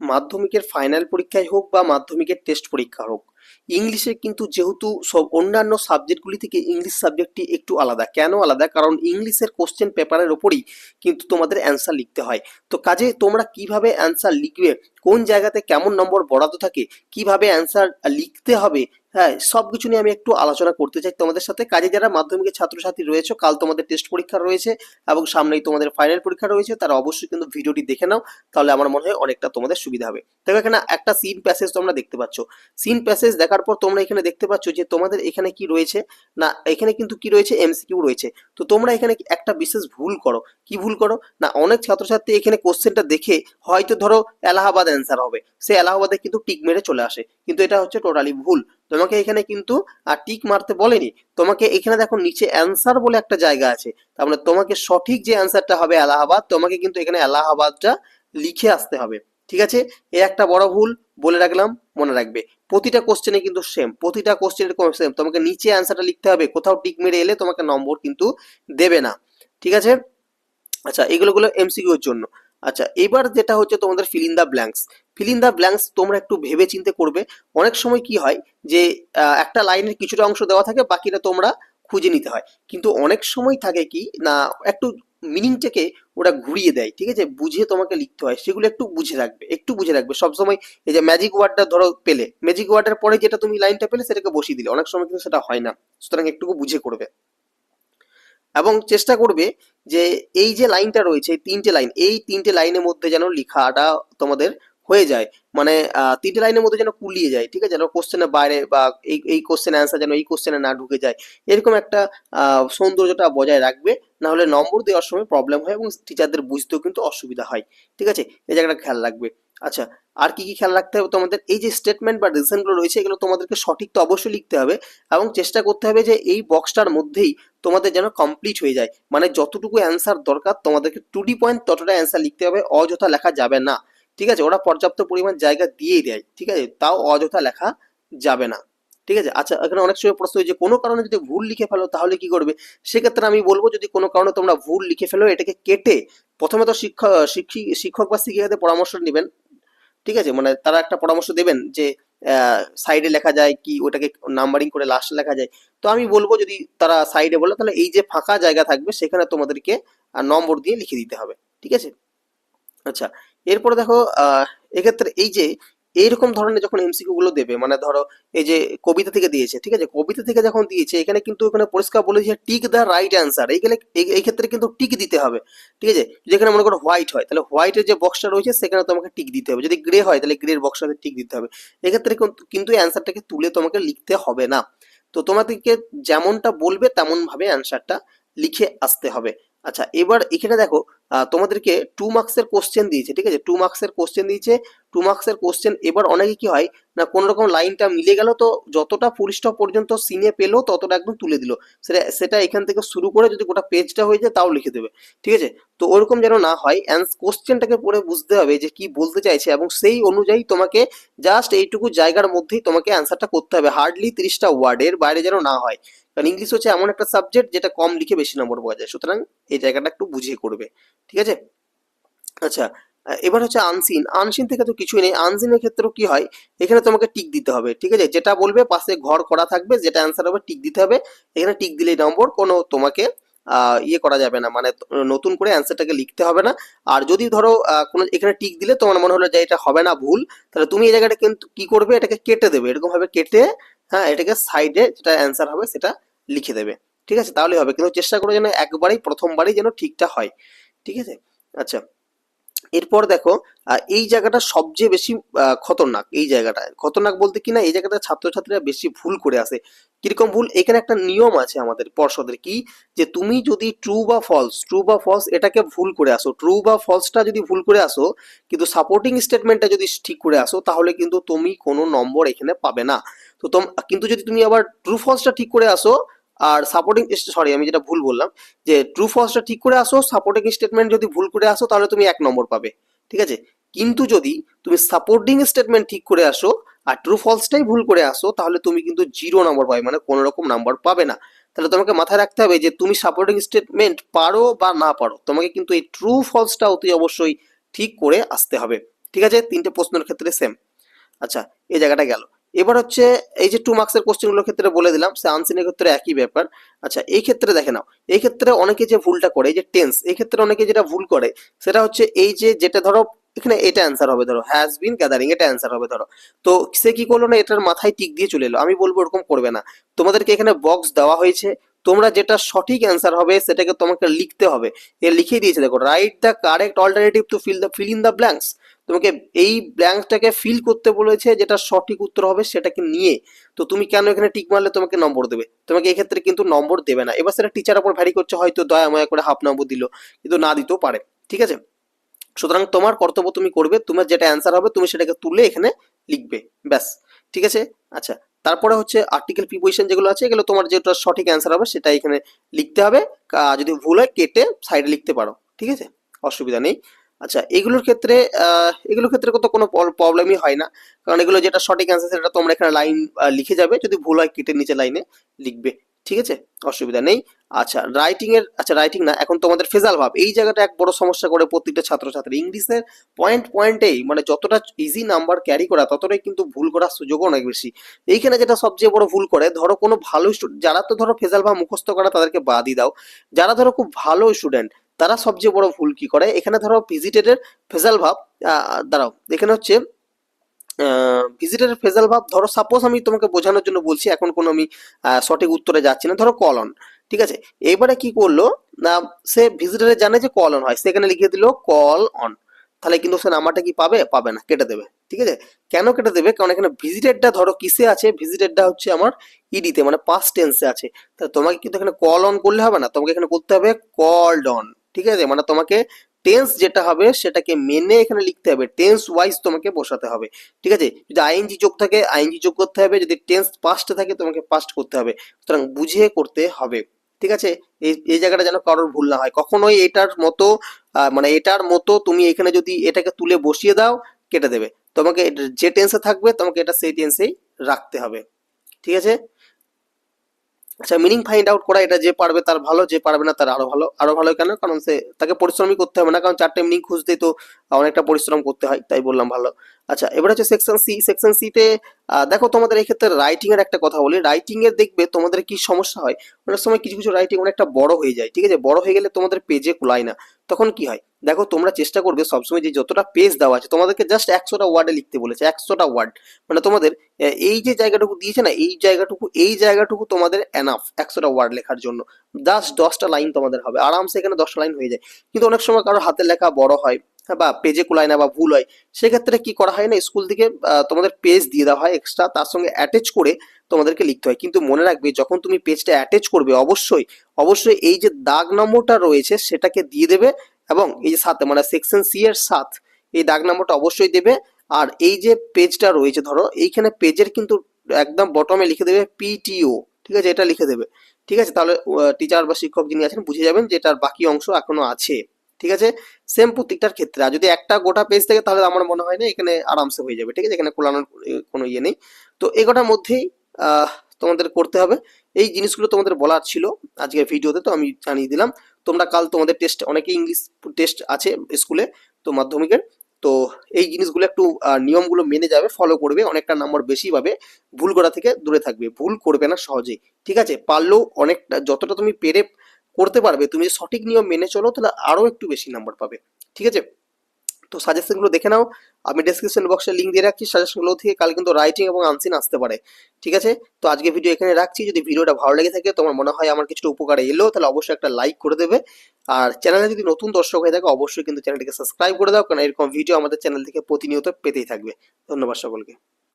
মাধ্যমিকের ফাইনাল পরীক্ষায় হোক বা মাধ্যমিকের টেস্ট পরীক্ষা হোক, ইংলিশে কিন্তু যেহেতু সব অন্যান্য সাবজেক্টগুলি থেকে ইংলিশ সাবজেক্টটি একটু আলাদা। কেন আলাদা? কারণ ইংলিশের কোশ্চেন পেপারের ওপরই কিন্তু তোমাদের অ্যান্সার লিখতে হয়। তো কাজে তোমরা কীভাবে অ্যান্সার লিখবে কোন জায়গাতে কেমন নম্বর বরাদ্দ থাকে, কীভাবে অ্যান্সার লিখতে হবে হ্যাঁ সব কিছু নিয়ে আমি একটু আলোচনা করতে চাই তোমাদের সাথে। কাজে যারা মাধ্যমিকের ছাত্রছাত্রী রয়েছে, কাল তোমাদের টেস্ট পরীক্ষা রয়েছে এবং সামনেই তোমাদের ফাইনাল পরীক্ষা রয়েছে, তারা অবশ্যই কিন্তু ভিডিওটি দেখে নাও, তাহলে আমার মনে হয় অনেকটা তোমাদের সুবিধা হবে। তবে এখানে একটা সিন প্যাসেজ তোমরা দেখতে পাচ্ছ। সিন প্যাসেজ দেখার পর তোমরা এখানে দেখতে পাচ্ছ যে তোমাদের এখানে কি রয়েছে, না, এখানে কিন্তু কি রয়েছে এমসিকিউ রয়েছে। তো তোমরা এখানে একটা বিশেষ ভুল করো। কি ভুল করো? না, অনেক ছাত্রছাত্রী এখানে কোশ্চেনটা দেখে হয়তো ধরো এলাহাবাদ অ্যান্সার হবে। সে এলাহাবাদে কিন্তু টিক মেরে চলে আসে। কিন্তু এটা হচ্ছে টোটালি ভুল। তোমাকে এখানে কিন্তু, আর টিক মারতে বলেনি। তোমাকে এখানে দেখো নিচে অ্যান্সার বলে একটা জায়গা আছে। তার মানে তোমাকে সঠিক যে অ্যান্সারটা হবে এলাহাবাদ, তোমাকে কিন্তু এখানে এলাহাবাদটা লিখে আসতে হবে। ঠিক আছে? এ একটা বড় ভুল, বলে রাখলাম, মনে রাখবে। প্রতিটা কোশ্চেনে কিন্তু সেম প্রতিটা কোশ্চেনের সেম তোমাকে নিচে অ্যান্সারটা লিখতে হবে। কোথাও টিক মেরে এলে তোমাকে নম্বর কিন্তু দেবে না। ঠিক আছে? আচ্ছা এগুলো গুলো এমসিকিউ এর জন্য। আচ্ছা এবার যেটা হচ্ছে তোমাদের fill in the blanks fill in the blanks তোমরা একটু ভেবে চিন্তে করবে। অনেক সময় কি হয় যে একটা লাইনের কিছুটা অংশ দেওয়া থাকে, বাকিটা তোমরা খুঁজে নিতে হয়। কিন্তু অনেক সময় থাকে কি, না, একটু মিনিংটাকে ওরা ঘুরিয়ে দেয়, ঠিক আছে? বুঝে তোমাকে লিখতে হয়, সেগুলো একটু বুঝে রাখবে, একটু বুঝে রাখবে। সবসময় এই যে ম্যাজিক ওয়ার্ডটা ধরো পেলে ম্যাজিক ওয়ার্ডের পরে যেটা তুমি লাইনটা পেলে, সেটাকে বসিয়ে দিলে। অনেক সময় কিন্তু সেটা হয় না, সুতরাং একটুকু বুঝে করবে। এবং চেষ্টা করবে যে এই যে লাইনটা রয়েছে, এই তিনটে লাইন, এই তিনটে লাইনের মধ্যে যেন লেখাটা তোমাদের হয়ে যায়। মানে তিনটে লাইনের মধ্যে যেন কুলিয়ে যায়, ঠিক আছে? যেন কোশ্চেনের বাইরে বা এই এই কোশ্চেনের অ্যান্সার যেন এই কোশ্চেনে না ঢুকে যায়। এরকম একটা সৌন্দর্যটা বজায় রাখবে না হলে নম্বর দেওয়ার সময় প্রবলেম হয় এবং টিচারদের বুঝতেও কিন্তু অসুবিধা হয়, ঠিক আছে? এই জায়গাটা খেয়াল রাখবে। আচ্ছা আর কি কি খেয়াল রাখতে হবে তোমাদের? এই যে স্টেটমেন্ট বা ডিসিশনগুলো রয়েছে, এগুলো তোমাদেরকে সঠিক তো অবশ্যই লিখতে হবে এবং চেষ্টা করতে হবে যে এই বক্সটার মধ্যেই তোমাদের যেন কমপ্লিট হয়ে যায়। মানে যতটুকু অ্যান্সার দরকার তোমাদেরকে টু ডি পয়েন্ট ততটা অ্যান্সার লিখতে হবে, অযথা লেখা যাবে না। ঠিক আছে? ওরা পর্যাপ্ত পরিমাণ জায়গা দিয়েই দেয়। ঠিক আছে? তাও অযথা লেখা যাবে না। ঠিক আছে? আচ্ছা এখানে অনেক সময় প্রশ্ন যে কোনো কারণে যদি ভুল লিখে ফেলো তাহলে কি করবে? সেক্ষেত্রে আমি বলব যদি কোনো কারণে তোমরা ভুল লিখে ফেলো, এটাকে কেটে প্রথমে তো শিক্ষক, শিক্ষি- শিক্ষক বা শিক্ষিকাদের পরামর্শ নেবেন। ঠিক আছে? মানে তারা একটা পরামর্শ দেবেন যে সাইডে লেখা যায় কি ওটাকে নাম্বারিং করে লাস্টে লেখা যায়। তো আমি বলব যদি তারা সাইডে বলে, তাহলে এই যে ফাঁকা জায়গা থাকবে, সেখানে তোমাদেরকে নম্বর দিয়ে লিখে দিতে হবে। ঠিক আছে? আচ্ছা এরপরে দেখো এক্ষেত্রে এই যে এইরকম ধরনের যখন এমসিকিউ গুলো দেবে মানে ধরো এই যে কবিতা থেকে দিয়েছে, ঠিক আছে? কবিতা থেকে যখন দিয়েছে, এখানে কিন্তু এখানে পরিষ্কার বলেছে টিক দ্য রাইট অ্যান্সার এই গেলে এই- ক্ষেত্রে কিন্তু টিক দিতে হবে, ঠিক আছে? যেখানে মনে করো হোয়াইট হয়, তাহলে হোয়াইটের যে বক্সটা রয়েছে, সেখানে তোমাকে টিক দিতে হবে। যদি গ্রে হয়, তাহলে গ্রের বক্সটাতে টিক দিতে হবে। এক্ষেত্রে কিন্তু- কিন্তু অ্যান্সারটাকে তুলে তোমাকে লিখতে হবে না। তো তোমাদেরকে যেমনটা বলবে তেমন ভাবে অ্যান্সারটা লিখে আসতে হবে। আচ্ছা এবার এখানে দেখো তোমাদেরকে টু মার্কসের কোশ্চেন দিয়েছে, ঠিক আছে? টু মার্কসের কোশ্চেন দিয়েছে টু মার্কসের কোশ্চেন এবার অনেকে কি হয়, না কোন রকম লাইনটা মিলে গেল তো যতটা ফুল স্টপ পর্যন্ত সিনে পেল, ততটা একদম তুলে দিল। সেটা সেটা এখান থেকে শুরু করে যদি গোটা পেজটা হয়ে যায়, তাও লিখে দেবে, ঠিক আছে? তো ওরকম যেন না হয় অ্যান্স কোশ্চেনটাকে পড়ে বুঝতে হবে যে কি বলতে চাইছে, এবং সেই অনুযায়ী তোমাকে জাস্ট এইটুকু জায়গার মধ্যেই তোমাকে অ্যান্সারটা করতে হবে হার্ডলি তিরিশটা ওয়ার্ডের বাইরে যেন না হয়। কারণ ইংলিশ হচ্ছে এমন একটা সাবজেক্ট যেটা কম লিখে বেশি নম্বর পাওয়া যায়। সুতরাং এই জায়গাটা একটু বুঝিয়ে করবে, ঠিক আছে? আচ্ছা এবার হচ্ছে আনসিন আনসিন থেকে তো কিছুই নেই। আনসিনের ক্ষেত্রেও কি হয়? এখানে তোমাকে টিক দিতে হবে, ঠিক আছে? যেটা বলবে পাশে ঘর করা থাকবে, যেটা অ্যান্সার হবে টিক দিতে হবে। এখানে টিক দিলেই নম্বর কোনো তোমাকে ইয়ে করা যাবে না। মানে নতুন করে অ্যান্সারটাকে লিখতে হবে না। আর যদি ধরো কোনো এখানে টিক দিলে তোমার মনে হলো যে এটা হবে না ভুল, তাহলে তুমি এই জায়গাটা কিন্তু কি করবে? এটাকে কেটে দেবে। এরকম ভাবে কেটে হ্যাঁ এটাকে সাইডে যেটা অ্যান্সার হবে সেটা লিখে দেবে। ঠিক আছে? তাহলে হবে। কিন্তু চেষ্টা করো যেন একবারেই, প্রথমবারই যেন ঠিকটা হয়। ঠিক আছে? আচ্ছা। এরপর দেখো এই জায়গাটা সবচেয়ে বেশি খতরনাক এই জায়গাটা। খতরনাক বলতে কি না, এই জায়গাটা ছাত্রছাত্রীরা বেশি ভুল করে আসে। কীরকম ভুল? এখানে একটা নিয়ম আছে আমাদের পর্ষদের কি, যে তুমি যদি ট্রু বা ফলস ট্রু বা ফলস এটাকে ভুল করে আসো। ট্রু বা ফলসটা যদি ভুল করে আসো, কিন্তু সাপোর্টিং স্টেটমেন্টটা যদি ঠিক করে আসো, তাহলে কিন্তু তুমি কোনো নম্বর এখানে পাবে না। তো তোম, কিন্তু যদি তুমি আবার ট্রু ফলসটা ঠিক করে আসো আর সাপোর্টিং সরি আমি যেটা ভুল বললাম, যে ট্রু ফলসটা ঠিক করে আসো সাপোর্টিং স্টেটমেন্ট যদি ভুল করে আসো, তাহলে তুমি এক নম্বর পাবে, ঠিক আছে? কিন্তু যদি তুমি সাপোর্টিং স্টেটমেন্ট ঠিক করে আসো আর ট্রু ফলসটাই ভুল করে আসো, তাহলে তুমি কিন্তু জিরো নম্বর পাবে মানে কোনো রকম নাম্বার পাবে না। তাহলে তোমাকে মাথায় রাখতে হবে যে তুমি সাপোর্টিং স্টেটমেন্ট পারো বা না পারো, তোমাকে কিন্তু এই ট্রু ফলসটা অতি অবশ্যই ঠিক করে আসতে হবে, ঠিক আছে? তিনটে প্রশ্নের ক্ষেত্রে সেম আচ্ছা এই জায়গাটা গেল। এবার হচ্ছে এই যে টু মার্কসের কোশ্চেনগুলোর ক্ষেত্রে বলে দিলাম, সে আনসিনের ক্ষেত্রে একই ব্যাপার। আচ্ছা এই ক্ষেত্রে দেখে নাও, এই ক্ষেত্রে অনেকে যে ভুলটা করে, এই যে টেন্স এই ক্ষেত্রে অনেকে যেটা ভুল করে, সেটা হচ্ছে এই যে যেটা ধরো, এখানে এটা অ্যান্সার হবে, ধরো হ্যাজ বিন গ্যাদারিং এটা অ্যান্সার হবে, ধরো। তো সে কি করল না, এটার মাথায় টিক দিয়ে চলে এলো। আমি বলব এরকম করবে না। তোমাদেরকে এখানে বক্স দেওয়া হয়েছে। তোমরা যেটা সঠিক অ্যান্সার হবে, সেটাকে তোমাকে লিখতে হবে। এ লিখে দিয়েছে, দেখো write the correct alternative to fill the fill in the blanks তোমাকে এই ব্ল্যাঙ্কটাকে ফিল করতে বলেছে, যেটা সঠিক উত্তর হবে সেটাকে নিয়ে। তো তুমি কেন এখানে টিক মারলে? তোমাকে নম্বর দেবে। তোমাকে এক্ষেত্রে কিন্তু নম্বর দেবে না। এবার সেটা টিচার উপর ভ্যারি করছে, হয়তো দয়া ময়া করে হাফ নম্বর দিল, কিন্তু না দিতেও পারে। ঠিক আছে? সুতরাং তোমার কর্তব্য তুমি করবে, তোমার যেটা অ্যান্সার হবে, তুমি সেটাকে তুলে এখানে লিখবে। ব্যাস। ঠিক আছে? আচ্ছা। তারপরে হচ্ছে আর্টিকেল প্রিপোজিশন যেগুলো আছে, এগুলো তোমার যেটা সঠিক অ্যান্সার হবে, সেটা এখানে লিখতে হবে। যদি ভুল হয়, কেটে সাইডে লিখতে পারো। ঠিক আছে? অসুবিধা নেই। আচ্ছা এগুলোর ক্ষেত্রে এগুলোর ক্ষেত্রে তো কোনো প্রবলেমই হয় না। কারণ এগুলো যেটা সঠিক অ্যান্সার সেটা তোমরা এখানে লাইন লিখে যাবে। যদি ভুল হয় কেটে নিচে লাইনে লিখবে। ঠিক আছে? অসুবিধা নেই। আচ্ছা রাইটিং এর আচ্ছা রাইটিং না, এখন তোমাদের ফেজাল ভাব। এই জায়গাটা এক বড় সমস্যা করে প্রত্যেকটা ছাত্রছাত্রী। ইংলিশের পয়েন্ট পয়েন্টেই মানে যতটা ইজি নাম্বার ক্যারি করা, ততটাই কিন্তু ভুল করার সুযোগ অনেক বেশি। এইখানে যেটা সবচেয়ে বড় ভুল করে, ধরো কোনো ভালো স্টুডেন্ট যারা তো ধরো ফেজাল ভাব মুখস্থ করা তাদেরকে বাদই দাও। যারা ধরো খুব ভালো স্টুডেন্ট তারা সবচেয়ে বড় ভুল কি করে? এখানে ধরো ভিজিটেডের ফেজাল ভাব দাঁড়াও। এখানে হচ্ছে ভিজিটের ফেজাল ভাব, ধরো সাপোজ আমি তোমাকে বোঝানোর জন্য বলছি, এখন কোনো আমি সঠিক উত্তরে যাচ্ছি না, ধরো কল অন ঠিক আছে? এবারে কি করল? না, সে ভিজিটারে জানে যে কল অন হয় সেখানে লিখে দিল কল অন তাহলে কিন্তু সে নাম্বারটা কি পাবে? পাবে না, কেটে দেবে, ঠিক আছে? কেন কেটে দেবে? কারণ এখানে ভিজিটেডটা ধরো কিসে আছে? ভিজিটেডটা হচ্ছে আমার ইডিতে মানে পাস্ট টেন্সে আছে। তাহলে তোমাকে কিন্তু এখানে কল অন করলে হবে না, তোমাকে এখানে করতে হবে কলড অন ঠিক আছে? মানে তোমাকে টেন্স যেটা হবে সেটাকে মেনে এখানে লিখতে হবে। টেন্স ওয়াইজ তোমাকে বসাতে হবে। ঠিক আছে? যদি আইএনজি যোগ থাকে আইএনজি যোগ করতে হবে। যদি টেন্স পাস্টে থাকে, তোমাকে পাস্ট করতে হবে। সুতরাং বুঝে করতে হবে। ঠিক আছে? এই এই জায়গাটা যেন কারোর ভুল না হয়। কখনোই এটার মতো মানে এটার মতো তুমি এখানে যদি এটাকে তুলে বসিয়ে দাও, কেটে দেবে। তোমাকে যে টেন্সে থাকবে, তোমাকে এটা সেই টেন্সেই রাখতে হবে। ঠিক আছে? আচ্ছা মিনিং ফাইন্ড আউট করা এটা যে পারবে তার ভালো, যে পারবে না তার আরও ভালো আরও ভালো কেন? কারণ সে, তাকে পরিশ্রমই করতে হবে না, কারণ চারটে মিনিং খুঁজতে তো অনেকটা পরিশ্রম করতে হয়, তাই বললাম ভালো। আচ্ছা এবার হচ্ছে সেকশন সি সেকশন সিতে দেখো তোমাদের এক্ষেত্রে ক্ষেত্রে রাইটিং এর একটা কথা বলি। রাইটিং এর দেখবে তোমাদের কি সমস্যা হয়? অনেক সময় কিছু কিছু রাইটিং অনেকটা বড় হয়ে যায়, ঠিক আছে? বড় হয়ে গেলে তোমাদের পেজে কুলায় না। তখন কি হয়? দেখো তোমরা চেষ্টা করবে সবসময় যে যতটা পেজ দেওয়া আছে তোমাদেরকে জাস্ট একশোটা ওয়ার্ডে লিখতে বলেছে একশোটা ওয়ার্ড মানে তোমাদের এই যে জায়গাটুকু দিয়েছে না এই জায়গাটুকু এই জায়গাটুকু তোমাদের এনাফ একশোটা ওয়ার্ড লেখার জন্য। জাস্ট দশটা লাইন তোমাদের হবে। আরামসে এখানে দশটা লাইন হয়ে যায়। কিন্তু অনেক সময় কারও হাতের লেখা বড় হ্যাঁ, বা পেজে কুলায় না বা ভুল হয়, সেক্ষেত্রে কি করা হয় না? স্কুল থেকে তোমাদের পেজ দিয়ে দেওয়া হয় এক্সট্রা তার সঙ্গে অ্যাটাচ করে তোমাদেরকে লিখতে হয়। কিন্তু মনে রাখবে, যখন তুমি পেজটা অ্যাটাচ করবে, অবশ্যই অবশ্যই এই যে দাগ নম্বরটা রয়েছে, সেটাকে দিয়ে দেবে এবং এই যে সাথে মানে সেকশন সি এর সাথ এই দাগ নম্বরটা অবশ্যই দেবে। আর এই যে পেজটা রয়েছে, ধরো, এইখানে পেজের কিন্তু একদম বটমে লিখে দেবে পিটিও ঠিক আছে? এটা লিখে দেবে। ঠিক আছে? তাহলে টিচার বা শিক্ষক যিনি আছেন, বুঝে যাবেন যে এটার বাকি অংশ এখনও আছে। ঠিক আছে? সেম প্রত্যেকটার ক্ষেত্রে। আর যদি একটা গোটা পেজ থাকে, তাহলে আমার মনে হয় না এখানে আরামসে হয়ে যাবে, ঠিক আছে? এখানে কোলানোর কোনো ইয়ে নেই। তো এগোটার মধ্যেই তোমাদের করতে হবে। এই জিনিসগুলো তোমাদের বলার ছিল আজকের ভিডিওতে, তো আমি জানিয়ে দিলাম। তোমরা কাল তোমাদের টেস্ট অনেকে ইংলিশ টেস্ট আছে স্কুলে তো মাধ্যমিকের। তো এই জিনিসগুলো একটু নিয়মগুলো মেনে যাবে ফলো করবে, অনেকটা নাম্বার বেশি পাবে, ভুল করা থেকে দূরে থাকবে। ভুল করবে না সহজেই, ঠিক আছে? পারলেও অনেকটা, যতটা তুমি পেরে করতে পারবে, তুমি সঠিক নিয়ম মেনে চলো, তাহলে আরও একটু বেশি নাম্বার পাবে। ঠিক আছে? তো সাজেশনগুলো দেখে নাও। আমি ডেসক্রিপশন বক্সে লিঙ্ক দিয়ে রাখছি। সাজেশনগুলো থেকে কাল কিন্তু রাইটিং এবং আনসিন আসতে পারে। ঠিক আছে? তো আজকে ভিডিও এখানে রাখছি। যদি ভিডিওটা ভালো লেগে থাকে, তোমার মনে হয় আমার কিছুটা উপকারে এলো, তাহলে অবশ্যই একটা লাইক করে দেবে। আর চ্যানেলে যদি নতুন দর্শক হয়ে থাকে, অবশ্যই কিন্তু চ্যানেলটিকে সাবস্ক্রাইব করে দাও। কারণ এরকম ভিডিও আমাদের চ্যানেল থেকে প্রতিনিয়ত পেতেই থাকবে। ধন্যবাদ সকলকে।